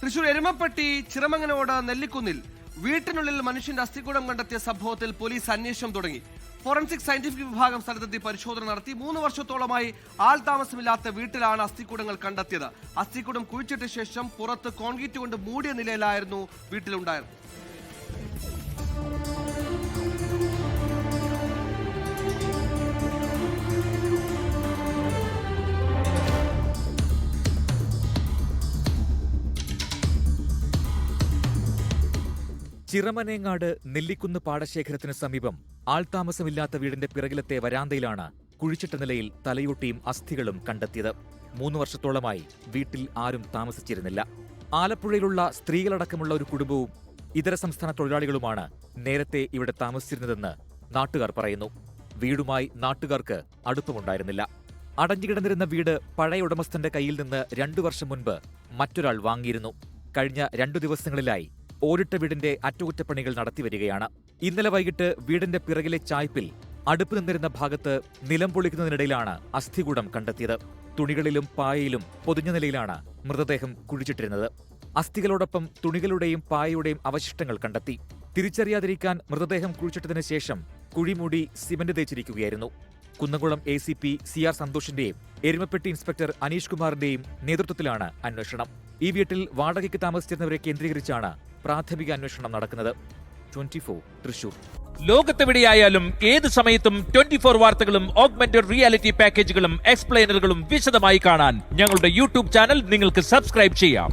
തൃശൂർ എരുമപ്പെട്ടി ചിറമങ്ങനോട് നെല്ലിക്കുന്നിൽ വീട്ടിനുള്ളിൽ മനുഷ്യന്റെ അസ്ഥികൂടം കണ്ടെത്തിയ സംഭവത്തിൽ പോലീസ് അന്വേഷണം തുടങ്ങി. ഫോറൻസിക് സയന്റിഫിക് വിഭാഗം സ്ഥലത്തെത്തി പരിശോധന നടത്തി. മൂന്ന് വർഷത്തോളമായി ആൾ താമസമില്ലാത്ത വീട്ടിലാണ് അസ്ഥികൂടങ്ങൾ കണ്ടെത്തിയത്. അസ്ഥികൂടം കുഴിച്ചിട്ട ശേഷം പുറത്ത് കോൺക്രീറ്റ് കൊണ്ട് മൂടിയ നിലയിലായിരുന്നു വീട്ടിലുണ്ടായത് ചിറമനേങ്ങാട് നെല്ലിക്കുന്ന് പാടശേഖരത്തിന് സമീപം ആൾതാമസമില്ലാത്ത വീടിന്റെ പിറകിലത്തെ വരാന്തയിലാണ് കുഴിച്ചിട്ട നിലയിൽ തലയോട്ടിയും അസ്ഥികളും കണ്ടെത്തിയത്. മൂന്ന് വർഷത്തോളമായി വീട്ടിൽ ആരും താമസിച്ചിരുന്നില്ല. ആലപ്പുഴയിലുള്ള സ്ത്രീകളടക്കമുള്ള ഒരു കുടുംബവും ഇതര സംസ്ഥാന തൊഴിലാളികളുമാണ് നേരത്തെ ഇവിടെ താമസിച്ചിരുന്നതെന്ന് നാട്ടുകാർ പറയുന്നു. വീടുമായി നാട്ടുകാർക്ക് അടുപ്പമുണ്ടായിരുന്നില്ല. അടഞ്ഞുകിടന്നിരുന്ന വീട് പഴയ ഉടമസ്ഥന്റെ കയ്യിൽ നിന്ന് രണ്ടു വർഷം മുൻപ് മറ്റൊരാൾ വാങ്ങിയിരുന്നു. കഴിഞ്ഞ രണ്ടു ദിവസങ്ങളിലായി ഓടിട്ട വീടിന്റെ അറ്റകുറ്റപ്പണികൾ നടത്തിവരികയാണ് ഇന്നലെ വൈകിട്ട് വീടിന്റെ പിറകിലെ ചായ്പിൽ അടുപ്പ് നിന്നിരുന്ന ഭാഗത്ത് നിലം പൊളിക്കുന്നതിനിടയിലാണ് അസ്ഥികൂടം കണ്ടെത്തിയത്. തുണികളിലും പായയിലും പൊതിഞ്ഞ നിലയിലാണ് മൃതദേഹം കുഴിച്ചിട്ടിരുന്നത്. അസ്ഥികളോടൊപ്പം തുണികളുടെയും പായയുടെയും അവശിഷ്ടങ്ങൾ കണ്ടെത്തി. തിരിച്ചറിയാതിരിക്കാൻ മൃതദേഹം കുഴിച്ചിട്ടതിന് ശേഷം കുഴിമൂടി cement തേച്ചിരിക്കുകയായിരുന്നു. Kunnamkulam A C P C R സന്തോഷിന്റെയും Erumapetty inspector Aneesh കുമാറിന്റെയും നേതൃത്വത്തിലാണ് അന്വേഷണം. ഈ വീട്ടിൽ വാടകയ്ക്ക് താമസിച്ചിരുന്നവരെ കേന്ദ്രീകരിച്ചാണ് പ്രാഥമിക അന്വേഷണം നടക്കുന്നത്. ട്വന്റി തൃശൂർ. ലോകത്തെവിടെയായാലും ഏത് സമയത്തും ട്വന്റി ഫോർ വാർത്തകളും ഓഗ്മെന്റഡ് റിയാലിറ്റി പാക്കേജുകളും എക്സ്പ്ലെയിനറുകളും വിശദമായി കാണാൻ ഞങ്ങളുടെ യൂട്യൂബ് ചാനൽ നിങ്ങൾക്ക് സബ്സ്ക്രൈബ് ചെയ്യാം.